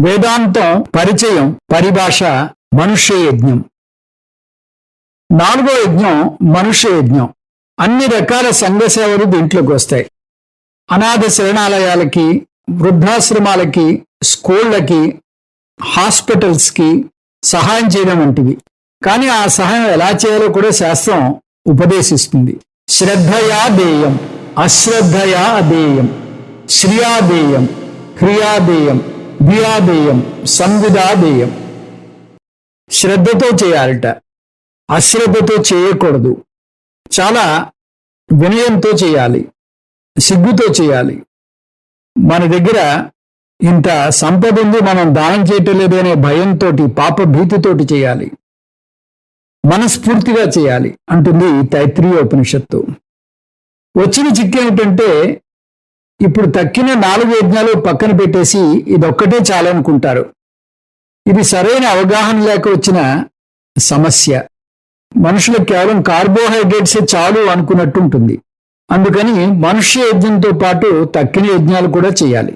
వేదాంతం పరిచయం పరిభాష మనుష్య యజ్ఞం నాలుగో యజ్ఞం మనుష్య యజ్ఞం అన్ని రకాల సంఘ సేవలు దీంట్లోకి వస్తాయి. అనాథ శరణాలయాలకి వృద్ధాశ్రమాలకి స్కూళ్ళకి హాస్పిటల్స్కి సహాయం చేయడం వంటివి. కానీ ఆ సహాయం ఎలా చేయాలో కూడా శాస్త్రం ఉపదేశిస్తుంది. శ్రద్ధయా దేయం అశ్రద్ధయా అదేయం శ్రియాదేయం క్రియాదేయం. భియాదేయం సంవిధాదేయం. శ్రద్ధతో చేయాలట. అశ్రద్ధతో చేయకూడదు. చాలా వినయంతో చేయాలి. సిగ్గుతో చేయాలి. మన దగ్గర ఇంత సంపద ఉంది మనం దానం చేయటం లేదు అనే భయంతో పాప భీతితోటి చేయాలి. మనస్ఫూర్తిగా చేయాలి అంటుంది తైత్రీయ ఉపనిషత్తు వచ్చిన చిక్కేమిటంటే ఇప్పుడు తక్కిన నాలుగు యజ్ఞాలు పక్కన పెట్టేసి ఇదొక్కటే చాలనుకుంటారు. ఇది సరైన అవగాహన లేక వచ్చిన సమస్య. మనుషులకు కేవలం కార్బోహైడ్రేట్సే చాలు అనుకున్నట్టు ఉంటుంది అందుకని మనుష్య యజ్ఞంతో పాటు తక్కిన యజ్ఞాలు కూడా చేయాలి.